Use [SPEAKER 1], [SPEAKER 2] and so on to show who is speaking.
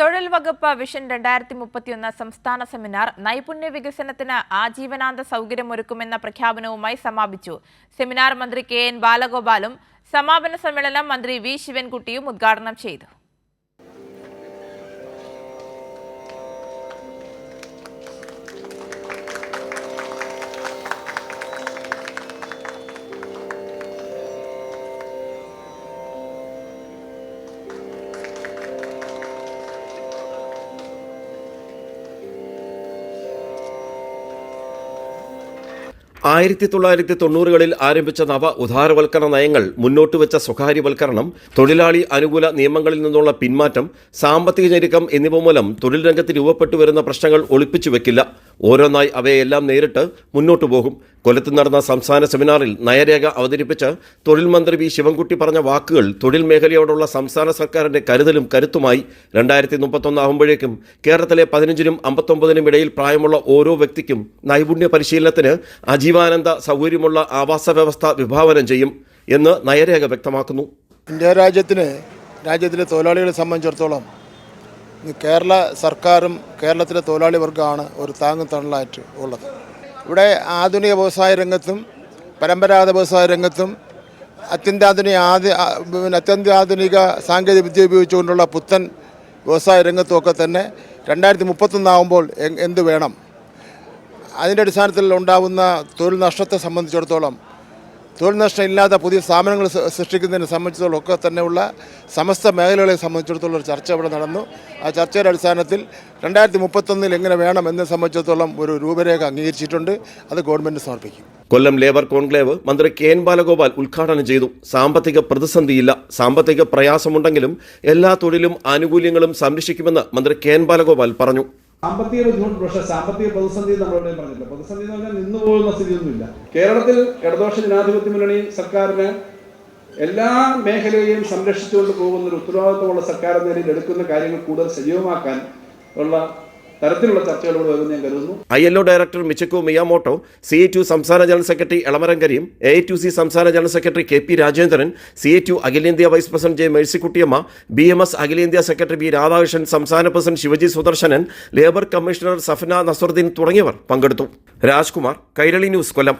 [SPEAKER 1] തൊഴിൽ വകുപ്പ് വിഷൻ രണ്ടായിരത്തി മുപ്പത്തിയൊന്ന് സംസ്ഥാന സെമിനാർ നൈപുണ്യ വികസനത്തിന് ആജീവനാന്ത സൗകര്യമൊരുക്കുമെന്ന പ്രഖ്യാപനവുമായി സമാപിച്ചു. സെമിനാർ മന്ത്രി കെ എൻ ബാലഗോപാലും സമാപന സമ്മേളനം മന്ത്രി വി ശിവൻകുട്ടിയും ഉദ്ഘാടനം ചെയ്തു.
[SPEAKER 2] ആയിരത്തി തൊള്ളായിരത്തി തൊണ്ണൂറുകളിൽ ആരംഭിച്ച നവ ഉദാരവൽക്കരണ നയങ്ങൾ മുന്നോട്ട് വെച്ച സ്വകാര്യവൽക്കരണം തൊഴിലാളി അനുകൂല നിയമങ്ങളിൽ നിന്നുള്ള പിന്മാറ്റം സാമ്പത്തിക ഞെരുക്കം എന്നിവ മൂലം തൊഴിൽ രംഗത്ത് രൂപപ്പെട്ടു വരുന്ന പ്രശ്നങ്ങൾ ഒളിപ്പിച്ചു വെക്കില്ല. ഓരോന്നായി അവയെല്ലാം നേരിട്ട് മുന്നോട്ടു പോകും. കൊല്ലത്ത് നടന്ന സംസ്ഥാന സെമിനാറിൽ നയരേഖ അവതരിപ്പിച്ച് തൊഴിൽ മന്ത്രി വി. ശിവൻകുട്ടി പറഞ്ഞ വാക്കുകൾ തൊഴിൽ മേഖലയോടുള്ള സംസ്ഥാന സർക്കാരിന്റെ കരുതലും കരുത്തുമായി രണ്ടായിരത്തി മുപ്പത്തൊന്ന് ആകുമ്പോഴേക്കും കേരളത്തിലെ പതിനഞ്ചിനും അമ്പത്തൊമ്പതിനും ഇടയിൽ പ്രായമുള്ള ഓരോ വ്യക്തിക്കും നൈപുണ്യ പരിശീലനത്തിന് അജീവാനന്ദ സൗകര്യമുള്ള ആവാസ വ്യവസ്ഥ വിഭാവനം ചെയ്യും എന്ന് നയരേഖ വ്യക്തമാക്കുന്നു.
[SPEAKER 3] ഇന്ത്യ രാജ്യത്തിന് രാജ്യത്തിലെ തൊഴിലാളികളെ സംബന്ധിച്ചിടത്തോളം കേരള സർക്കാരും കേരളത്തിലെ തൊഴിലാളി വർഗമാണ് ഒരു താങ്ങും തണലായിട്ട് ഉള്ളത്. ഇവിടെ ആധുനിക വ്യവസായ രംഗത്തും പരമ്പരാഗത വ്യവസായ രംഗത്തും അത്യന്താധുനിക ആദ്യ പിന്നെ അത്യന്താധുനിക സാങ്കേതിക വിദ്യ ഉപയോഗിച്ചുകൊണ്ടുള്ള പുത്തൻ വ്യവസായ രംഗത്തുമൊക്കെ തന്നെ രണ്ടായിരത്തി മുപ്പത്തൊന്നാകുമ്പോൾ എന്ത് വേണം? അതിന്റെ അടിസ്ഥാനത്തിൽ ഉണ്ടാകുന്ന തൊഴിൽ നഷ്ടത്തെ സംബന്ധിച്ചിടത്തോളം തൊഴിൽ നഷ്ടം ഇല്ലാത്ത പുതിയ സ്ഥാപനങ്ങൾ സൃഷ്ടിക്കുന്നതിനെ സംബന്ധിച്ചിടത്തോളം ഒക്കെ തന്നെയുള്ള സമസ്ത മേഖലകളെ സംബന്ധിച്ചിടത്തോളം ഒരു ചർച്ച ഇവിടെ നടന്നു. ആ ചർച്ചയുടെ അടിസ്ഥാനത്തിൽ രണ്ടായിരത്തി മുപ്പത്തൊന്നിൽ എങ്ങനെ വേണം എന്നെ സംബന്ധിച്ചിടത്തോളം ഒരു രൂപരേഖ അംഗീകരിച്ചിട്ടുണ്ട്. അത് ഗവൺമെന്റ് സമർപ്പിക്കും.
[SPEAKER 2] കൊല്ലം ലേബർ കോൺക്ലേവ് മന്ത്രി കെ എൻ ബാലഗോപാൽ ഉദ്ഘാടനം ചെയ്തു. സാമ്പത്തിക പ്രതിസന്ധിയില്ല. സാമ്പത്തിക പ്രയാസമുണ്ടെങ്കിലും എല്ലാ തൊഴിലും ആനുകൂല്യങ്ങളും സംരക്ഷിക്കുമെന്ന് മന്ത്രി കെ എൻ ബാലഗോപാൽ പറഞ്ഞു.
[SPEAKER 4] സാമ്പത്തിക ബുദ്ധിമുട്ട് പക്ഷേ സാമ്പത്തിക പ്രതിസന്ധി നമ്മളോട് പറഞ്ഞില്ല പ്രതിസന്ധി എന്ന് പറഞ്ഞാൽ നിന്നു പോകുന്ന സ്ഥിതിയൊന്നുമില്ല. കേരളത്തിൽ ഇടതുപക്ഷ ജനാധിപത്യ മുന്നണി സർക്കാരിന് എല്ലാ മേഖലയെയും സംരക്ഷിച്ചുകൊണ്ട് പോകുന്ന ഒരു ഉത്തരവാദിത്വമുള്ള സർക്കാർ നിലയിൽ എടുക്കുന്ന കാര്യങ്ങൾ കൂടുതൽ സജീവമാക്കാൻ ഉള്ള തരത്തിലുള്ള ഞാൻ കരുതുന്നു.
[SPEAKER 2] I L O director Michiko Miyamoto CITU സംസ്ഥാന general secretary Elamaram Kareem AITUC സംസ്ഥാന general secretary K P Rajendran CITU അഖിലേന്ത്യാ vice president J Mercykuttyamma B M S അഖിലേന്ത്യാ സെക്രട്ടറി ബി രാധാകൃഷ്ണൻ സംസ്ഥാന president Shivaji Sudarshanan labour commissioner Safna Nasaruddin തുടങ്ങിയവർ പങ്കെടുത്തു. Rajkumar Kairali news കൊല്ലം.